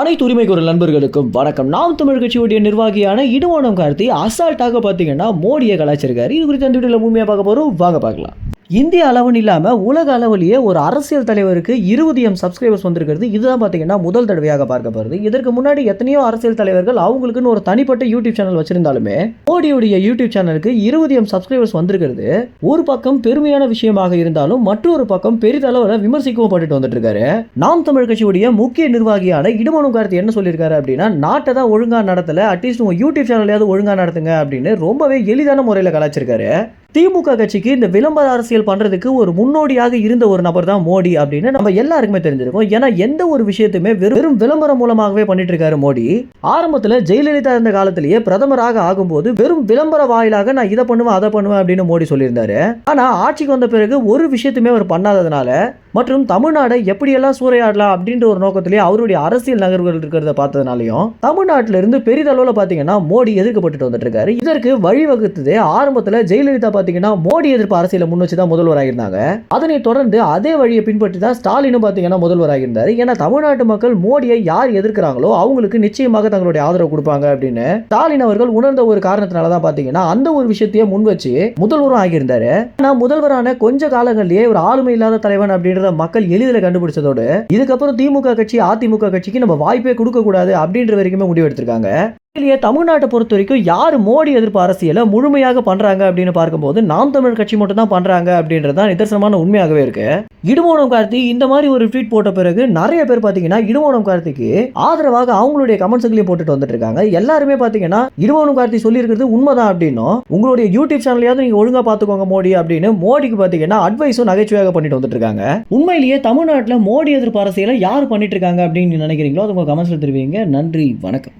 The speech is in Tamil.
அனைத்து உரிமை குரல் நண்பர்களுக்கும் வணக்கம். நாம் தமிழ் கட்சியுடைய நிர்வாகியான இடுவானம் கார்த்தி அசால்ட்டாக பார்த்தீங்கன்னா மோடியை கலாச்சிருக்காரு இது குறித்து அந்த வீடியோவில் உண்மையாக பார்க்க போகிறோம் வாங்க பார்க்கலாம். இந்திய அளவுன்னு இல்லாமல் உலக அளவிலேயே ஒரு அரசியல் தலைவருக்கு இருபது எம் சப்ஸ்கிரைபர்ஸ் வந்திருக்கிறது. இதுதான் பார்த்தீங்கன்னா முதல் தடவையாக பார்க்கப்படுது இதற்கு முன்னாடி எத்தனையோ அரசியல் தலைவர்கள் அவங்களுக்குன்னு ஒரு தனிப்பட்ட யூடியூப் சேனல் வச்சிருந்தாலுமே மோடியுடைய யூடியூப் சேனலுக்கு இருபது எம் சப்ஸ்கிரைபர்ஸ் வந்திருக்கிறது. ஒரு பக்கம் பெருமையான விஷயமாக இருந்தாலும் மற்றொரு பக்கம் பெரிதளவில் விமர்சிக்கவும் பட்டுட்டு வந்துட்டு இருக்காரு நாம் தமிழ் கட்சியுடைய முக்கிய நிர்வாகியான இடுமனு கார்த்தி என்ன சொல்லியிருக்காரு அப்படின்னா நாட்டை தான் ஒழுங்காக நடத்தலை அட்லீஸ்ட் உங்கள் யூடியூப் சேனலையாவது ஒழுங்காக நடத்துங்க அப்படின்னு ரொம்பவே எளிதான முறையில் கலாச்சிருக்காரு திமுக கட்சிக்கு இந்த விளம்பர அரசியல் பண்றதுக்கு ஒரு முன்னோடியாக இருந்த ஒரு நபர் தான் மோடி அப்படின்னு நம்ம எல்லாருக்குமே தெரிஞ்சிருக்கோம். ஏன்னா எந்த ஒரு விஷயத்தையுமே வெறும் விளம்பரம் மூலமாகவே பண்ணிட்டு இருக்காரு மோடி. ஆரம்பத்துல ஜெயலலிதா இருந்த காலத்திலேயே பிரதமராக ஆகும்போது வெறும் விளம்பர வாயிலாக நான் இதை பண்ணுவேன் அதை பண்ணுவேன் அப்படின்னு மோடி சொல்லியிருந்தாரு. ஆனா ஆட்சிக்கு வந்த பிறகு ஒரு விஷயத்தையுமே அவர் பண்ணாததுனால மற்றும் தமிழ்நாடை எப்படியெல்லாம் சூறையாடலாம் அப்படின்ற ஒரு நோக்கத்திலேயே அவருடைய அரசியல் நகர்வுகள் இருக்கிறத பார்த்ததுனாலையும் தமிழ்நாட்டில இருந்து பெரிதளவில் பார்த்தீங்கன்னா மோடி எதிர்க்கப்பட்டு வந்துட்டு இருக்காரு இதற்கு வழிவகுத்தது ஆரம்பத்தில் ஜெயலலிதா பார்த்தீங்கன்னா மோடி எதிர்ப்பு அரசியலை முன் வச்சு தான் முதல்வராக இருந்தாங்க அதனை தொடர்ந்து அதே வழியை பின்பற்றி தான் ஸ்டாலினும் பார்த்தீங்கன்னா முதல்வராக இருந்தார் ஏன்னா தமிழ்நாட்டு மக்கள் மோடியை யார் எதிர்க்கிறாங்களோ அவங்களுக்கு நிச்சயமாக தங்களுடைய ஆதரவு கொடுப்பாங்க அப்படின்னு ஸ்டாலின் அவர்கள் உணர்ந்த ஒரு காரணத்தினால தான் பார்த்தீங்கன்னா அந்த ஒரு விஷயத்தையே முன் வச்சு முதல்வரும் ஆகியிருந்தாரு. ஆனால் முதல்வரான கொஞ்ச காலங்களிலேயே ஒரு ஆளுமை இல்லாத தலைவன் அப்படின்றத மக்கள் எளிதில் கண்டுபிடிச்சதோடு இதுக்கப்புறம் திமுக கட்சி அதிமுக கட்சிக்கு நம்ம வாய்ப்பே கொடுக்க கூடாது அப்படின்ற வரைக்குமே முடிவெடுத்திருக்காங்க. இதுலயே தமிழ்நாட்டை பொறுத்த வரைக்கும் யார் மோடி எதிர்ப்பு அரசியலை முழுமையாக பண்றாங்க அப்படின்னு பார்க்கும்போது நாம் தமிழ் கட்சி மட்டும் தான் பண்றாங்க அப்படின்றது தான் நிதர்சனமான உண்மையாகவே இருக்கு. இடுமோனம் கார்த்தி இந்த மாதிரி ஒரு ட்வீட் போட்ட பிறகு நிறைய பேர் பாத்தீங்கன்னா இடுமோனம் கார்த்திக்கு ஆதரவாக அவங்களுடைய கமெண்ட்ஸ்களையும் போட்டுட்டு வந்துட்டு இருக்காங்க. எல்லாருமே பாத்தீங்கன்னா இடுமோனம் கார்த்தி சொல்லியிருக்கிறது உண்மைதான் அப்படின்னும். உங்களுடைய யூடியூப் சேனலையாவது நீங்க ஒழுங்கா பாத்துக்கோங்க மோடி அப்படின்னு மோடிக்கு பாத்தீங்கன்னா அட்வைஸும் நகைச்சுவையாக பண்ணிட்டு வந்துட்டு இருக்காங்க. உண்மையிலேயே தமிழ்நாட்டில் மோடி எதிர்ப்பு அரசியலை யார் பண்ணிட்டு இருக்காங்க அப்படின்னு நினைக்கிறீங்களோ அது உங்கள் கமெண்ட்ஸில் தெரிவிங்க. நன்றி வணக்கம்.